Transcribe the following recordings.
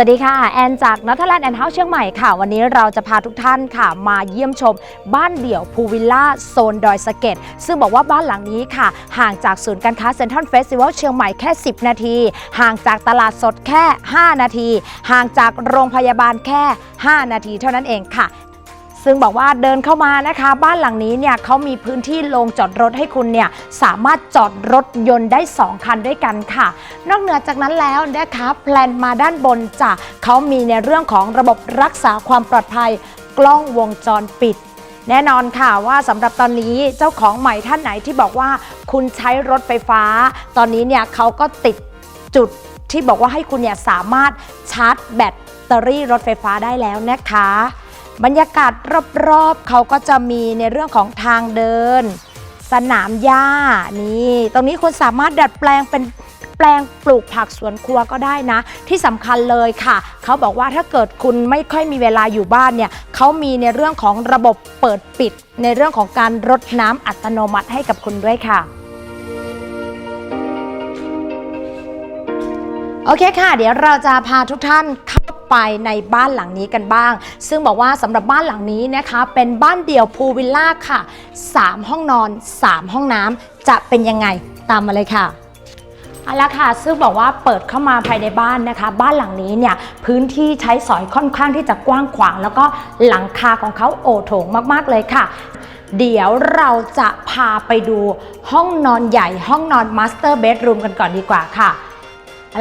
สวัสดีค่ะ แอนจากนัทแลนด์แอนเฮาส์เชียงใหม่ค่ะ วันนี้เราจะพาทุกท่านค่ะ มาเยี่ยมชมบ้านเดี่ยวพูวิลล่าโซนดอยสะเก็ดซึ่งบอกว่าบ้านหลังนี้ค่ะ ห่างจากศูนย์การค้าเซ็นทรัลเฟสติวัลเชียงใหม่แค่ 10 นาที ห่างจากตลาดสดแค่ 5 นาที ห่างจากโรงพยาบาลแค่ 5 นาทีเท่านั้นเองค่ะ ซึ่งบอกว่าเดินเข้ามานะคะ บ้านหลังนี้เนี่ยเขามีพื้นที่โรงจอดรถให้คุณเนี่ยสามารถจอดรถยนต์ได้ 2 คันด้วยกันค่ะ นอกเหนือจากนั้นแล้วนะคะแพลนมาด้านบนจ้ะเขามีในเรื่องของระบบรักษาความปลอดภัยกล้องวงจรปิดแน่นอนค่ะว่าสำหรับตอนนี้เจ้าของใหม่ท่านไหนที่บอกว่าคุณใช้รถไฟฟ้า ตอนนี้เนี่ยเขาก็ติดจุดที่บอกว่าให้คุณเนี่ยสามารถชาร์จแบตเตอรี่รถไฟฟ้าได้แล้วนะคะ บรรยากาศรอบๆเขาก็จะมีในเรื่องของทางเดิน สนามหญ้านี่ตรงนี้คุณสามารถดัดแปลงเป็นแปลงปลูกผักสวนครัวก็ได้นะ ที่สำคัญเลยค่ะ เขาบอกว่าถ้าเกิดคุณไม่ค่อยมีเวลาอยู่บ้านเนี่ยเขามีในเรื่องของระบบเปิดปิด ในเรื่องของการรดน้ำอัตโนมัติให้กับคุณด้วยค่ะโอเคค่ะ เดี๋ยวเราจะพาทุกท่านเข้า ไปในบ้านหลังนี้กันบ้าง ซึ่งบอกว่าสำหรับบ้านหลังนี้นะคะเป็นบ้านเดี่ยวพูลวิลล่าค่ะ 3 ห้องนอน 3 ห้องน้ำจะเป็นยังไงตามมาเลยค่ะเอาละค่ะซึ่งบอกว่าเปิดเข้ามาภายในบ้านนะคะ บ้านหลังนี้เนี่ยพื้นที่ใช้สอยค่อนข้างที่จะกว้างขวาง แล้วก็หลังคาของเขาโอโถงมากๆเลยค่ะ เดี๋ยวเราจะพาไปดูห้องนอนใหญ่ห้องนอนมาสเตอร์เบดรูมกันก่อนดีกว่าค่ะ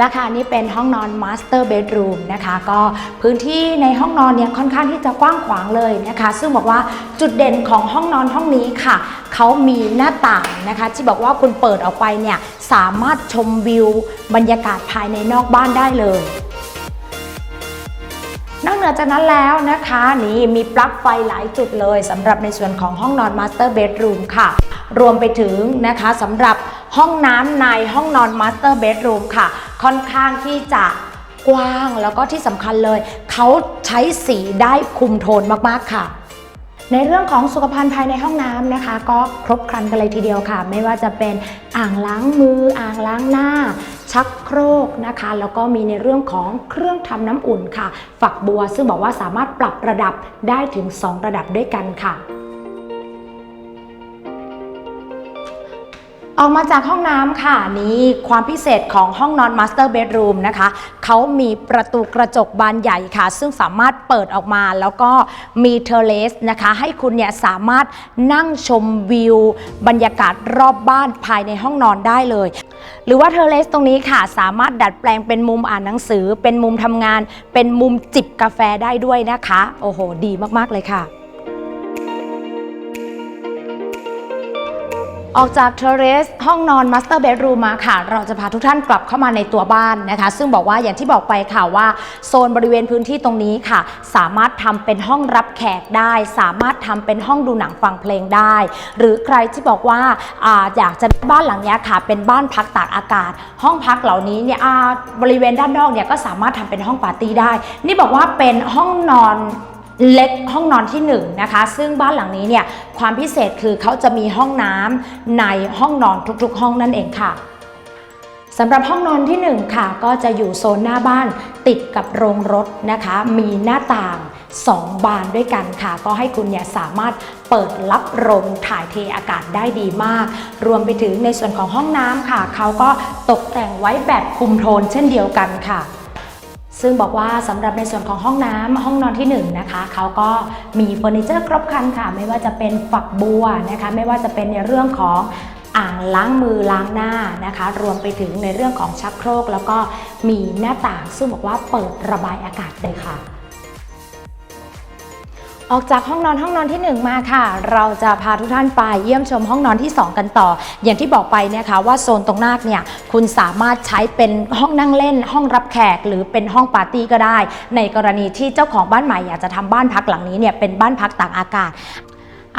ละค่ะนี่เป็นห้องนอนมาสเตอร์เบดรูมนะคะ ก็พื้นที่ในห้องนอนเนี่ยค่อนข้างที่จะกว้างขวางเลยนะคะ ซึ่งบอกว่าจุดเด่นของห้องนอนห้องนี้ค่ะเขามีหน้าต่างนะคะ ที่บอกว่าคุณเปิดออกไปเนี่ยสามารถชมวิวบรรยากาศภายในนอกบ้านได้เลย นอกเหนือจากนั้นแล้วนะคะนี่มีปลั๊กไฟหลายจุดเลยสำหรับในส่วนของห้องนอนมาสเตอร์เบดรูมค่ะรวมไปถึงนะคะสำหรับห้องน้ำในห้องนอนมาสเตอร์เบดรูมค่ะ ค่อนข้างที่จะกว้างแล้วก็ที่สำคัญเลย เขาใช้สีได้คุมโทนมากๆค่ะ ในเรื่องของสุขภัณฑ์ภายในห้องน้ำนะคะ ก็ครบครันกันเลยทีเดียวค่ะ ไม่ว่าจะเป็นอ่างล้างมือ อ่างล้างหน้า ชักโครกนะคะ แล้วก็มีในเรื่องของเครื่องทำน้ำอุ่นค่ะ ฝักบัวซึ่งบอกว่าสามารถปรับระดับได้ถึง 2 ระดับด้วยกันค่ะ ออกมาจากห้องน้ำค่ะนี่ความพิเศษของห้องนอนมาสเตอร์เบดรูมนะคะเขามีประตูกระจกบานใหญ่ค่ะ ซึ่งสามารถเปิดออกมาแล้วก็มีเทเลสนะคะ ให้คุณเนี่ยสามารถนั่งชมวิว บรรยากาศรอบบ้านภายในห้องนอนได้เลย หรือว่าเทเลสตรงนี้ค่ะ สามารถดัดแปลงเป็นมุมอ่านหนังสือ เป็นมุมทำงาน เป็นมุมจิบกาแฟได้ด้วยนะคะ โอ้โห ดีมากๆเลยค่ะ ออกจากเทเรสห้องนอนมาสเตอร์เบดรูมมาค่ะ เราจะพาทุกท่านกลับเข้ามาในตัวบ้านนะคะ ซึ่งบอกว่าอย่างที่บอกไปค่ะว่าโซนบริเวณพื้นที่ตรงนี้ค่ะ สามารถทำเป็นห้องรับแขกได้ สามารถทำเป็นห้องดูหนังฟังเพลงได้ หรือใครที่บอกว่าอาอยากจะบ้านหลังนี้ค่ะ เป็นบ้านพักตากอากาศ ห้องพักเหล่านี้เนี่ยบริเวณด้านนอกเนี่ยก็สามารถทำเป็นห้องปาร์ตี้ได้ นี่บอกว่าเป็นห้องนอน เล็กห้องนอนที่1นงนะคะ ซึ่งบ้านหลังนี้เนี่ยความพิเศษคือเขาจะมีห้องน้ำในห้องนอนทุกๆ ห้องนั่นเองค่ะสำหรับห้องนอนที่ 1 ค่ะ ก็จะอยู่โซนหน้าบ้านติดกับโรงรถนะคะ มีหน้าต่าง 2 บานด้วยกันค่ะ ก็ให้คุณเนี่ยสามารถเปิดรับลมถ่ายเทอากาศได้ดีมาก รวมไปถึงในส่วนของห้องน้ำค่ะ เขาก็ตกแต่งไว้แบบคุมโทนเช่นเดียวกันค่ะ ซึ่งบอกว่าสำหรับในส่วนของห้องน้ำห้องนอนที่1นงนะคะเขาก็มีเฟอร์นิเจอร์ครบครันค่ะ ไม่ว่าจะเป็นฝักบัวนะคะไม่ว่าจะเป็นในเรื่องของอ่างล้างมือล้างหน้านะคะ รวมไปถึงในเรื่องของชักโครก แล้วก็มีหน้าต่างซึ่งบอกว่าเปิดระบายอากาศเลยค่ะ ออกจากห้องนอนห้องนอนที่ 1 มาค่ะ เราจะพาทุกท่านไปเยี่ยมชมห้องนอนที่ 2 กันต่อ อย่างที่บอกไปเนะคะว่าโซนตรงหน้าเนี่ยคุณสามารถใช้เป็นห้องนั่งเล่น ห้องรับแขกหรือเป็นห้องปาร์ตี้ก็ได้ ในกรณีที่เจ้าของบ้านใหม่อยากจะทำบ้านพักหลังนี้เนี่ยเป็นบ้านพักตากอากาศ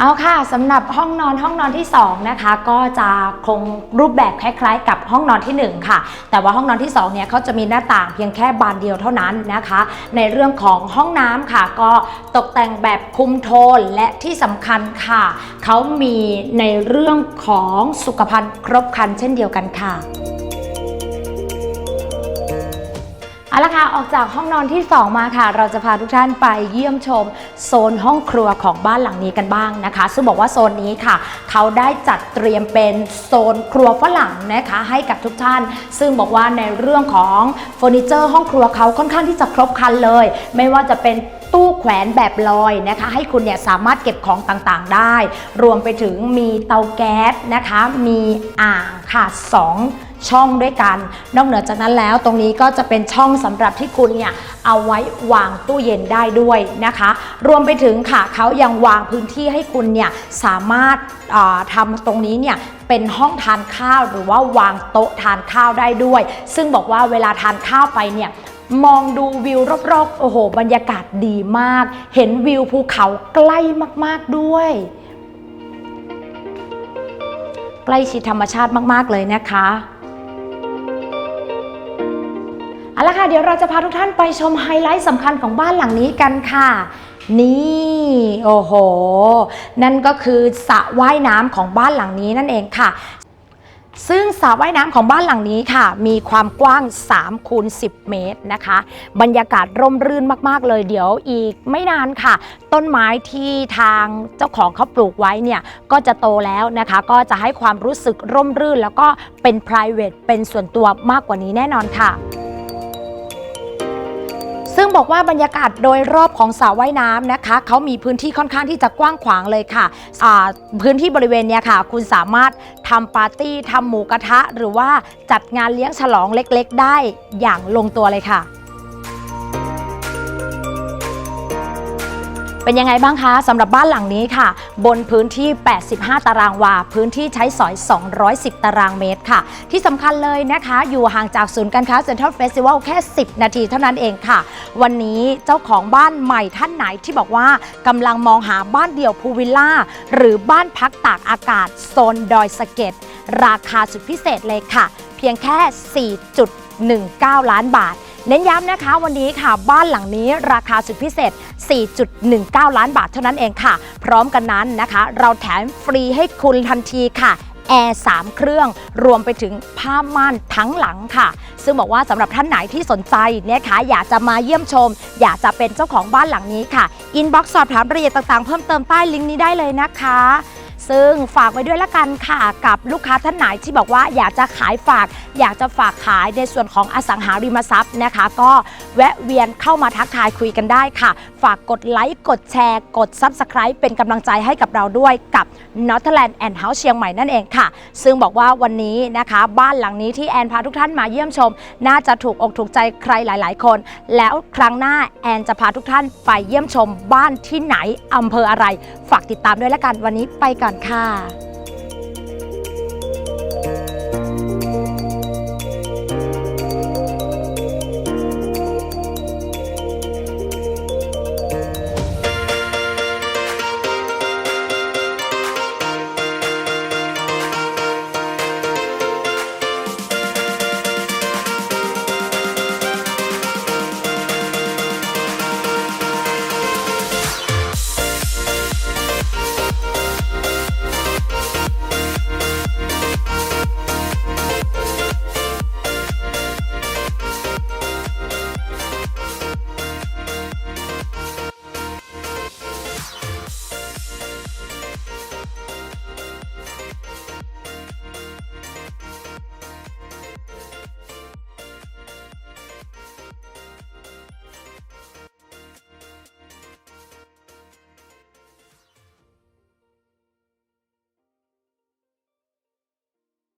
เอาค่ะสำหรับห้องนอนห้องนอนที่ 2 นะคะ ก็จะคงรูปแบบคล้ายๆ กับห้องนอนทีหนึ่1 ค่ะ แต่ว่าห้องนอนที่2เนี่ยเขาจะมีหน้าต่างเพียงแค่บานเดียวเท่านั้นนะคะ ในเรื่องของห้องน้ำค่ะ ก็ตกแต่งแบบคุมโทนและที่สำคัญค่ะเขามีในเรื่องของสุขภัณฑ์ครบครันเช่นเดียวกันค่ะ เอาละค่ะ ออกจากห้องนอนที่ 2 มาค่ะ เราจะพาทุกท่านไปเยี่ยมชม โซนห้องครัวของบ้านหลังนี้กันบ้างนะคะ ซึ่งบอกว่าโซนนี้ค่ะ เขาได้จัดเตรียมเป็นโซนครัวฝรั่งนะคะ ให้กับทุกท่าน ซึ่งบอกว่าในเรื่องของเฟอร์นิเจอร์ห้องครัวเขาค่อนข้างที่จะครบครันเลย ไม่ว่าจะเป็นตู้แขวนแบบลอยนะคะ ให้คุณเนี่ยสามารถเก็บของต่างๆได้ รวมไปถึงมีเตาแก๊สนะคะ มีอ่างค่ะสอง ช่องด้วยกัน นอกเหนือจากนั้นแล้วตรงนี้ก็จะเป็นช่องสำหรับที่คุณเนี่ยเอาไว้วางตู้เย็นได้ด้วยนะคะ รวมไปถึงค่ะเขายังวางพื้นที่ให้คุณเนี่ยสามารถอ่าทำตรงนี้เนี่ยเป็นห้องทานข้าวหรือว่าวางโต๊ะทานข้าวได้ด้วย ซึ่งบอกว่าเวลาทานข้าวไปเนี่ยมองดูวิวรอบๆ โอ้โห บรรยากาศดีมาก เห็นวิวภูเขาใกล้มากๆด้วย ใกล้ชิดธรรมชาติมากๆเลยนะคะ เอาละค่ะ เดี๋ยวเราจะพาทุกท่านไปชมไฮไลท์สำคัญของบ้านหลังนี้กันค่ะ นี่โอ้โห นั่นก็คือสระว่ายน้ำของบ้านหลังนี้นั่นเองค่ะ ซึ่งสระว่ายน้ำของบ้านหลังนี้ค่ะ มีความกว้าง3คูณ10 เมตรนะคะ บรรยากาศร่มรื่นมากๆ เลยเดี๋ยวอีกไม่นานค่ะ ต้นไม้ที่ทางเจ้าของเขาปลูกไว้เนี่ย ก็จะโตแล้วนะคะ ก็จะให้ความรู้สึกร่มรื่น แล้วก็เป็น private เป็นส่วนตัวมากกว่านี้แน่นอนค่ะ บอกว่าบรรยากาศโดยรอบของสระว่ายน้ำนะคะเขามีพื้นที่ค่อนข้างที่จะกว้างขวางเลยค่ะะพื้นที่บริเวณเนี้ยค่ะ คุณสามารถทำปาร์ตี้ทำหมูกระทะ หรือว่าจัดงานเลี้ยงฉลองเล็กๆ ได้อย่างลงตัวเลยค่ะ เป็นยังไงบ้างคะสำหรับบ้านหลังนี้ค่ะ บนพื้นที่ 85 ตารางวา พื้นที่ใช้สอย 210 ตารางเมตรค่ะ ที่สำคัญเลยนะคะ อยู่ห่างจากศูนย์การค้าเซ็นทรัลเฟสติวัลแค่ 10 นาทีเท่านั้นเองค่ะ วันนี้เจ้าของบ้านใหม่ท่านไหนที่บอกว่ากำลังมองหาบ้านเดี่ยวพูลวิลล่า หรือบ้านพักตากอากาศโซนดอยสะเก็ดราคาสุดพิเศษเลยค่ะ เพียงแค่ 4.19 ล้านบาท เน้นย้ำนะคะวันนี้ค่ะ บ้านหลังนี้ราคาสุดพิเศษ 4.19 ล้านบาทเท่านั้นเองค่ะ พร้อมกันนั้นนะคะ เราแถมฟรีให้คุณทันทีค่ะแอร์3เครื่องรวมไปถึงผ้าม่านทั้งหลังค่ะ ซึ่งบอกว่าสำหรับท่านไหนที่สนใจเนี่ยค่ะอยากจะมาเยี่ยมชม อยากจะเป็นเจ้าของบ้านหลังนี้ค่ะ อินบ็อกซ์สอบถามรายละเอียดต่างๆ เพิ่มเติมใต้ลิงก์นี้ได้เลยนะคะ ซึ่งฝากไว้ด้วยละกันค่ะ กับลูกค้าท่านไหนที่บอกว่าอยากจะขายฝาก อยากจะฝากขายในส่วนของอสังหาริมทรัพย์นะคะ ก็แวะเวียนเข้ามาทักทายคุยกันได้ค่ะ ฝากกดไลค์กดแชร์ กด Subscribe เป็นกำลังใจให้กับเราด้วยกับ n o r t h l a n d and House เชียงใหม่นั่นเองค่ะ ซึ่งบอกว่าวันนี้นะคะ บ้านหลังนี้ที่แอนพาทุกท่านมาเยี่ยมชม น่าจะถูกอกถูกใจใครหลาย ๆ คน แล้วครั้งหน้าแอนจะพาทุกท่านไปเยี่ยมชมบ้านที่ไหนอำเภออะไร ฝากติดตามด้วยละกันวันนี้ไปก่อนค่ะ